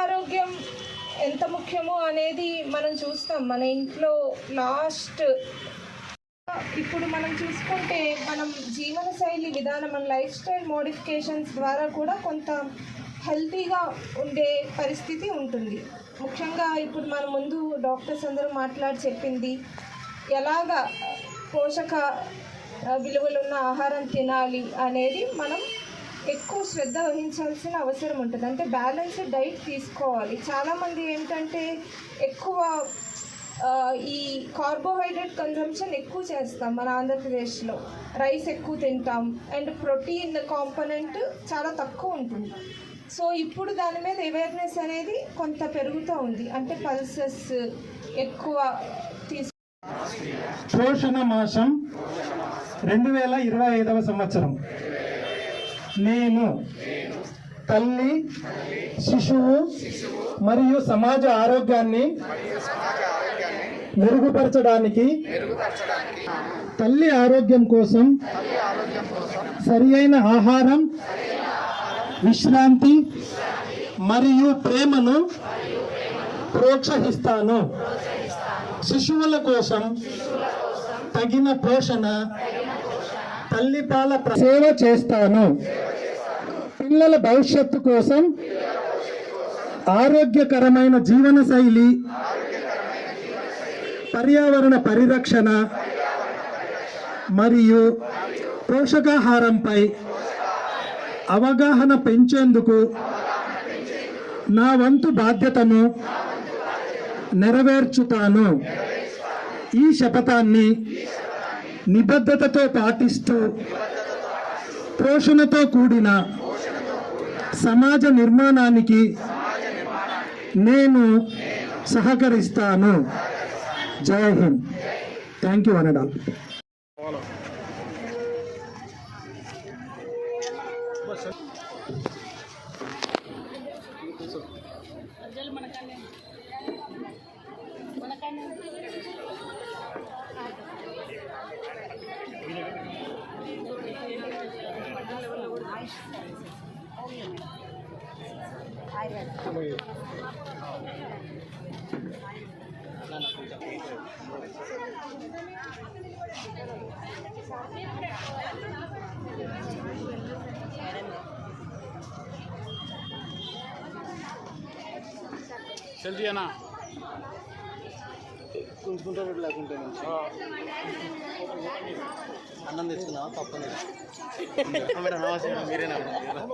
ఆరోగ్యం ఎంత ముఖ్యమో అనేది మనం చూస్తాం. మన ఇంట్లో లాస్ట్ ఇప్పుడు మనం చూసుకుంటే మనం జీవనశైలి విధానం మన లైఫ్ స్టైల్ మోడిఫికేషన్స్ ద్వారా కూడా కొంత హెల్తీగా ఉండే పరిస్థితి ఉంటుంది. ముఖ్యంగా ఇప్పుడు మన ముందు డాక్టర్స్ అందరూ మాట్లాడి చెప్పింది ఎలాగా పోషక విలువలున్న ఆహారం తినాలి అనేది మనం ఎక్కువ శ్రద్ధ వహించాల్సిన అవసరం ఉంటుంది. అంటే బ్యాలెన్స్డ్ డైట్ తీసుకోవాలి. చాలామంది ఏంటంటే ఎక్కువ ఈ కార్బోహైడ్రేట్ కన్జంప్షన్ ఎక్కువ చేస్తాం మన ఆంధ్రప్రదేశ్లో. రైస్ ఎక్కువ తింటాం. అండ్ ప్రోటీన్ కాంపనెంట్ చాలా తక్కువ ఉంటుంది. సో ఇప్పుడు దాని మీద అవేర్నెస్ అనేది కొంత పెరుగుతూ ఉంది. అంటే పల్సెస్ ఎక్కువ తీసు పోషణ మాసం రెండు వేల ఇరవై ఐదవ సంవత్సరం. నేను తల్లి శిశువు మరియు సమాజ ఆరోగ్యాన్ని మెరుగుపరచడానికి తల్లి ఆరోగ్యం కోసం సరి అయిన ఆహారం విశ్రాంతి మరియు ప్రేమను ప్రోత్సహిస్తాను. శిశువుల కోసం తగిన పోషణ తల్లిపాల సేవ చేస్తాను. పిల్లల భవిష్యత్తు కోసం ఆరోగ్యకరమైన జీవన శైలి పర్యావరణ పరిరక్షణ మరియు పోషకాహారంపై అవగాహన పెంచేందుకు నా వంతు బాధ్యతను నెరవేర్చుతాను. ఈ శపథాన్ని నిబద్ధతతో పాటిస్తూ పోషణతో కూడిన సమాజ నిర్మాణానికి నేను సహకరిస్తాను. జై హింద్. థ్యాంక్ యూ అనడాల్ సెల్ఫీ అన్నా ఉంచుకుంటారు లేకుంటే అన్నం తెచ్చుకున్నా పప్పు మీరేనా మేడం?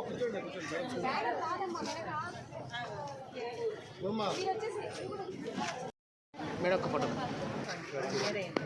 మేడం ఒక్క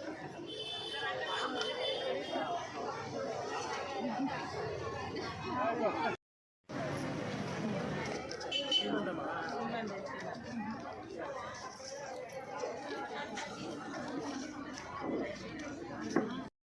mình